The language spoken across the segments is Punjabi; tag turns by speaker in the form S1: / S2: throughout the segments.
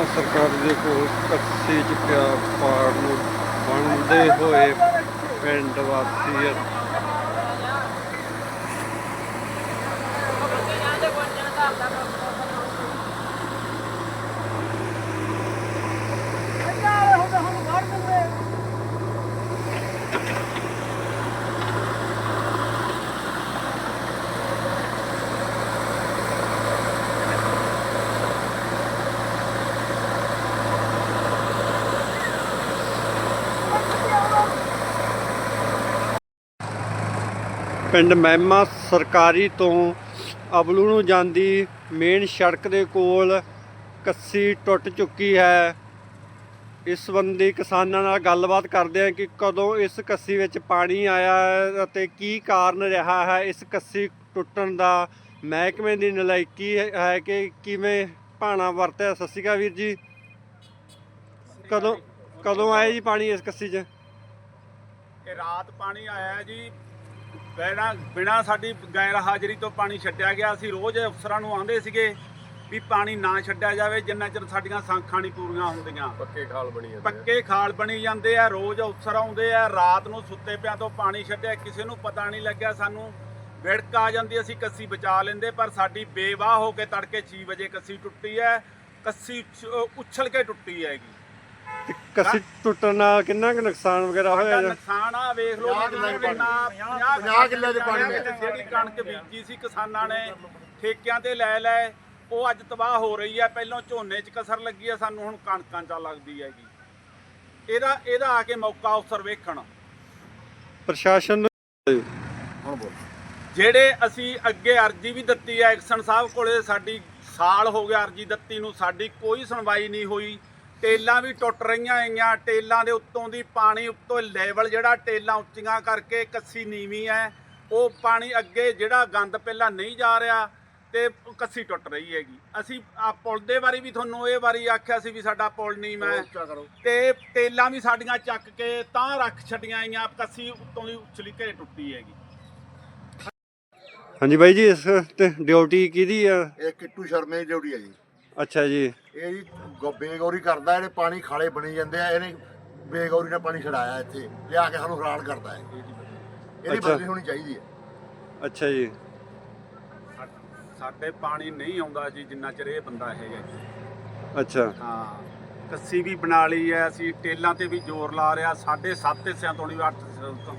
S1: ਮਹਿਮਾ ਸਰਕਾਰ ਦੇ ਕੋਲ ਕੱਸੀ ਚ ਪਿਆ ਪਾੜ ਨੂੰ ਬਣਦੇ ਹੋਏ ਪਿੰਡ ਵਾਸੀ ਆ। ਪਿੰਡ ਮਹਿਮਾ ਸਰਕਾਰੀ ਤੋਂ ਅਬਲੂ ਨੂੰ ਜਾਂਦੀ ਮੇਨ ਸੜਕ ਦੇ ਕੋਲ ਕੱਸੀ ਟੁੱਟ ਚੁੱਕੀ ਹੈ। ਇਸ ਸੰਬੰਧੀ ਕਿਸਾਨਾਂ ਨਾਲ ਗੱਲਬਾਤ ਕਰਦੇ ਹਾਂ ਕਿ ਕਦੋਂ ਇਸ ਕੱਸੀ ਵਿੱਚ ਪਾਣੀ ਆਇਆ ਹੈ ਅਤੇ ਕੀ ਕਾਰਨ ਰਿਹਾ ਹੈ। ਇਸ ਕੱਸੀ ਟੁੱਟਣ ਦਾ ਮਹਿਕਮੇ ਦੀ ਨਲਾਇਕੀ ਹੈ ਕਿ ਕਿਵੇਂ ਭਾਣਾ ਵਰਤਿਆ? ਸਤਿ ਸ਼੍ਰੀ ਅਕਾਲ ਵੀਰ ਜੀ। ਕਦੋਂ ਕਦੋਂ ਆਇਆ ਜੀ ਪਾਣੀ ਇਸ ਕੱਸੀ 'ਚ?
S2: ਇਹ ਰਾਤ ਪਾਣੀ ਆਇਆ ਜੀ। ਬਿਨਾਂ ਬਿਨਾਂ ਸਾਡੀ ਗੈਰ ਹਾਜ਼ਰੀ ਤੋਂ ਪਾਣੀ ਛੱਡਿਆ ਗਿਆ ਅਸੀਂ ਰੋਜ਼ ਅਫਸਰਾਂ ਨੂੰ ਆਂਦੇ ਸੀਗੇ ਵੀ ਪਾਣੀ ਨਾ ਛੱਡਿਆ ਜਾਵੇ ਜਿੰਨਾ ਚਿਰ ਸਾਡੀਆਂ ਸਾਂਖਾਂ ਨਹੀਂ ਪੂਰੀਆਂ ਹੁੰਦੀਆਂ।
S3: ਪੱਕੇ ਖਾਲ ਬਣੀ ਜਾਂਦੇ
S2: ਪੱਕੇ ਖਾਲ ਬਣੀ ਜਾਂਦੇ ਆ ਰੋਜ਼ ਅਫਸਰ ਆਉਂਦੇ ਆ ਰਾਤ ਨੂੰ ਸੁੱਤੇ ਪਿਆਂ ਤੋਂ ਪਾਣੀ ਛੱਡਿਆ ਕਿਸੇ ਨੂੰ ਪਤਾ ਨਹੀਂ ਲੱਗਿਆ ਸਾਨੂੰ। ਵਿੜਕ ਆ ਜਾਂਦੀ ਅਸੀਂ ਕੱਸੀ ਬਚਾ ਲੈਂਦੇ ਪਰ ਸਾਡੀ ਬੇਵਾਹ ਹੋ ਕੇ ਤੜਕੇ 6 ਵਜੇ ਕੱਸੀ ਟੁੱਟੀ ਹੈ ਕੱਸੀ ਉਛ- ਉਛਲ ਕੇ ਟੁੱਟੀ ਹੈਗੀ।
S1: ਤੇ ਕੱਸੀ ਟੁੱਟਣ ਨਾਲ ਕਿੰਨਾ ਕੁ ਨੁਕਸਾਨ ਵਗੈਰਾ ਹੋਇਆ ਜੀ?
S2: ਨੁਕਸਾਨ ਆ ਵੇਖ ਲਓ
S3: ਪੰਜਾਹ ਕਿੱਲੇ ਚ
S2: ਕਿੰਨਾ
S3: ਪਾਣੀ। ਪੰਜਾਹ ਕਿੱਲੇ ਚ ਪਾਣੀ
S2: ਵਿੱਚ ਜਿਹੜੀ ਕਣਕ ਬੀਜੀ ਸੀ ਕਿਸਾਨਾਂ ਨੇ ਠੇਕਿਆਂ ਤੇ ਲੈ ਲੈ ਉਹ ਅੱਜ ਤਬਾਹ ਹੋ ਰਹੀ ਹੈ ਪਹਿਲਾਂ ਝੋਨੇ 'ਚ ਕਸਰ ਲੱਗੀ ਹੈ ਸਾਨੂੰ ਹੁਣ ਕਣਕਾਂ 'ਚ ਲੱਗਦੀ ਹੈਗੀ। ਇਹਦਾ ਇਹਦਾ ਆ ਕੇ ਮੌਕਾ ਅਫਸਰ ਵੇਖਣ।
S1: ਪ੍ਰਸ਼ਾਸਨ ਨੂੰ
S3: ਹੁਣ ਬੋਲ।
S2: ਜਿਹੜੇ ਅਸੀਂ ਅੱਗੇ ਅਰਜੀ ਵੀ ਦਿੱਤੀ ਹੈ ਐਕਸ਼ਨ ਸਾਹਿਬ ਕੋਲੇ ਸਾਡੀ ਸਾਲ ਹੋ ਗਿਆ ਅਰਜੀ ਦਿੱਤੀ ਨੂੰ ਸਾਡੀ ਕੋਈ ਸੁਣਵਾਈ ਨਹੀਂ ਹੋਈ। ਟੇਲਾਂ ਵੀ ਟੁੱਟ ਰਹੀਆਂ ਹੈਗੀਆਂ ਟੇਲਾਂ ਦੇ ਉੱਤੋਂ ਦੀ ਪਾਣੀ ਉੱਤੋਂ ਲੈਵਲ ਜਿਹੜਾ ਟੇਲਾਂ ਉੱਚੀਆਂ ਕਰਕੇ ਕੱਸੀ ਨੀਵੀਂ ਹੈ ਉਹ ਪਾਣੀ ਅੱਗੇ ਜਿਹੜਾ ਗੰਦ ਪਹਿਲਾਂ ਨਹੀਂ ਜਾ ਰਿਹਾ ਤੇ ਕੱਸੀ ਟੁੱਟ ਰਹੀ ਹੈਗੀ। ਅਸੀਂ ਆ ਪੁਲ ਦੇ ਬਾਰੇ ਵੀ ਤੁਹਾਨੂੰ ਇਹ ਵਾਰੀ ਆਖਿਆ ਸੀ ਵੀ ਸਾਡਾ ਪੁਲ ਨਹੀਂ ਮੈਂ ਤੇ ਟੇਲਾਂ ਵੀ ਸਾਡੀਆਂ ਚੱਕ ਕੇ ਤਾਂ ਰੱਖ ਛੱਡੀਆਂ ਆਈਆਂ ਕੱਸੀ ਉੱਤੋਂ ਦੀ ਉਛਲੀ ਕੇ ਟੁੱਟੀ ਹੈਗੀ।
S1: ਹਾਂਜੀ ਬਾਈ ਜੀ ਇਸ ਤੇ ਡਿਊਟੀ ਕਿਹਦੀ ਆ?
S3: ਇਹ ਕਿੱਟੂ ਸ਼ਰਮੇ ਦੀ ਡਿਊਟੀ ਹੈ ਜੀ।
S1: ਅੱਛਾ ਜੀ।
S3: ਇਹ ਜੀ ਗੋ- ਬੇਗੌਰੀ ਕਰਦਾ ਇਹਨੇ ਪਾਣੀ ਖਾਲੇ ਬਣੀ ਜਾਂਦੇ ਆ ਇਹਨੇ ਬੇਗੌਰੀ ਨਾਲ ਪਾਣੀ ਛਡਾਇਆ ਇੱਥੇ ਲਿਆ ਕੇ ਸਾਨੂੰ ਹੈਰਾਨ ਕਰਦਾ ਹੈ ਇਹਦੀ
S1: ਅੱਛਾ।
S3: ਬਦਲੀ ਹੋਣੀ ਚਾਹੀਦੀ ਹੈ।
S1: ਅੱਛਾ ਜੀ।
S2: ਸਾਡੇ ਪਾਣੀ ਨਹੀਂ ਆਉਂਦਾ ਜੀ ਜਿੰਨਾ ਚਿਰ ਇਹ ਬੰਦਾ ਹੈਗਾ ਜੀ।
S1: ਅੱਛਾ।
S2: ਹਾਂ ਕੱਸੀ ਵੀ ਬਣਾ ਲਈ ਹੈ ਅਸੀਂ ਟੇਲਾਂ ਤੇ ਵੀ ਜ਼ੋਰ ਲਾ ਰਿਹਾ ਸਾਡੇ ਸੱਤ ਹਿੱਸਿਆਂ ਤੋਂ ਨਹੀਂ ਅੱਠ ਤੋਂ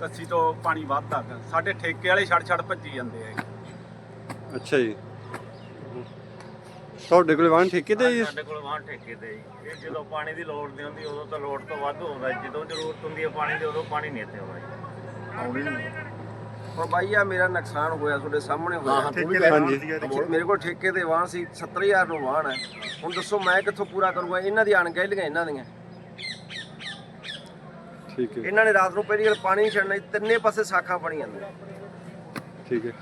S2: ਕੱਸੀ ਤੋਂ ਪਾਣੀ ਵੱਧਦਾ ਗਾ। ਸਾਡੇ ਠੇਕੇ ਵਾਲੇ ਛੜ ਛੜ ਭੱਜੀ ਜਾਂਦੇ ਆ।
S1: ਅੱਛਾ ਜੀ। ਤੁਹਾਡੇ ਕੋਲ ਵਾਹਨ ਠੇਕੇ ਤੇ ਜੀ?
S4: ਸਾਡੇ ਕੋਲ ਵਾਹਨ ਠੇਕੇ ਤੇ ਜੀ। ਇਹ ਜਦੋਂ ਪਾਣੀ ਦੀ ਲੋੜ ਨਹੀਂ ਹੁੰਦੀ ਉਦੋਂ ਤਾਂ ਲੋੜ ਤੋਂ ਵੱਧ ਹੁੰਦਾ ਜੀ। ਜਦੋਂ ਜ਼ਰੂਰਤ ਹੁੰਦੀ ਹੈ ਪਾਣੀ ਦੀ ਉਦੋਂ ਪਾਣੀ ਨਹੀਂ ਇੱਥੇ ਆਉਂਦਾ
S5: ਹੁਣ ਬਾਈ ਆ ਮੇਰਾ ਨੁਕਸਾਨ ਹੋਇਆ ਤੁਹਾਡੇ ਸਾਹਮਣੇ ਹੋਇਆ।
S3: ਹਾਂ ਤੂੰ ਵੀ
S1: ਹਾਂਜੀ।
S5: ਮੇਰੇ ਕੋਲ ਠੇਕੇ ਤੇ ਵਾਹਨ ਸੀ 70000 ਨੂੰ ਵਾਹਨ ਹੈ। ਹੁਣ ਦੱਸੋ ਮੈਂ ਕਿੱਥੋਂ ਪੂਰਾ ਕਰੂੰਗਾ? ਇਹਨਾਂ ਦੀ ਅਣਗਹਿਲੀਆਂ ਇਹਨਾਂ ਦੀਆਂ।
S1: ਠੀਕ ਹੈ।
S5: ਇਹਨਾਂ ਨੇ ਰਾਤ ਨੂੰ ਪਹਿਲੀ ਗੱਲ ਪਾਣੀ ਨਹੀਂ ਛੱਡਣਾ ਤਿੰਨੇ ਪਾਸੇ ਸਾਖਾਂ ਬਣੀਆਂ ਨੇ
S1: ਠੀਕ ਹੈ।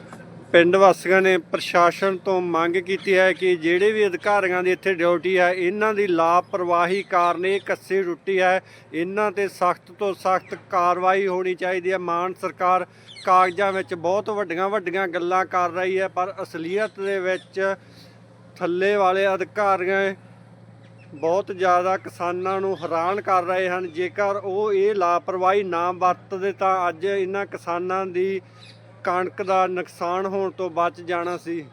S1: ਪਿੰਡ ਵਾਸੀਆਂ ਨੇ ਪ੍ਰਸ਼ਾਸਨ ਤੋਂ ਮੰਗ ਕੀਤੀ ਹੈ ਕਿ ਜਿਹੜੇ ਵੀ ਅਧਿਕਾਰੀਆਂ ਦੀ ਇੱਥੇ ਡਿਊਟੀ ਹੈ, ਇਹਨਾਂ ਦੀ ਲਾਪਰਵਾਹੀ ਕਾਰਨ ਇਹ ਕੱਸੀ ਟੁੱਟੀ ਹੈ। ਇਹਨਾਂ ਤੇ ਸਖਤ ਤੋਂ ਸਖਤ ਕਾਰਵਾਈ ਹੋਣੀ ਚਾਹੀਦੀ ਹੈ। ਮਾਨ ਸਰਕਾਰ ਕਾਗਜ਼ਾਂ ਵਿੱਚ ਬਹੁਤ ਵੱਡੀਆਂ ਵੱਡੀਆਂ ਗੱਲਾਂ ਕਰ ਰਹੀ ਹੈ, ਪਰ ਅਸਲੀਅਤ ਦੇ ਵਿੱਚ ਥੱਲੇ ਵਾਲੇ ਅਧਿਕਾਰੀਆਂ ਬਹੁਤ ਜ਼ਿਆਦਾ ਕਿਸਾਨਾਂ ਨੂੰ ਹੈਰਾਨ ਕਰ ਰਹੇ ਹਨ। ਜੇਕਰ ਉਹ ਇਹ ਲਾਪਰਵਾਹੀ ਨਾ ਵਰਤਦੇ ਤਾਂ ਅੱਜ ਇਹਨਾਂ ਕਿਸਾਨਾਂ ਦੀ ਕਣਕ ਦਾ ਨੁਕਸਾਨ ਹੋਣ ਤੋਂ ਬਚ ਜਾਣਾ ਸੀ।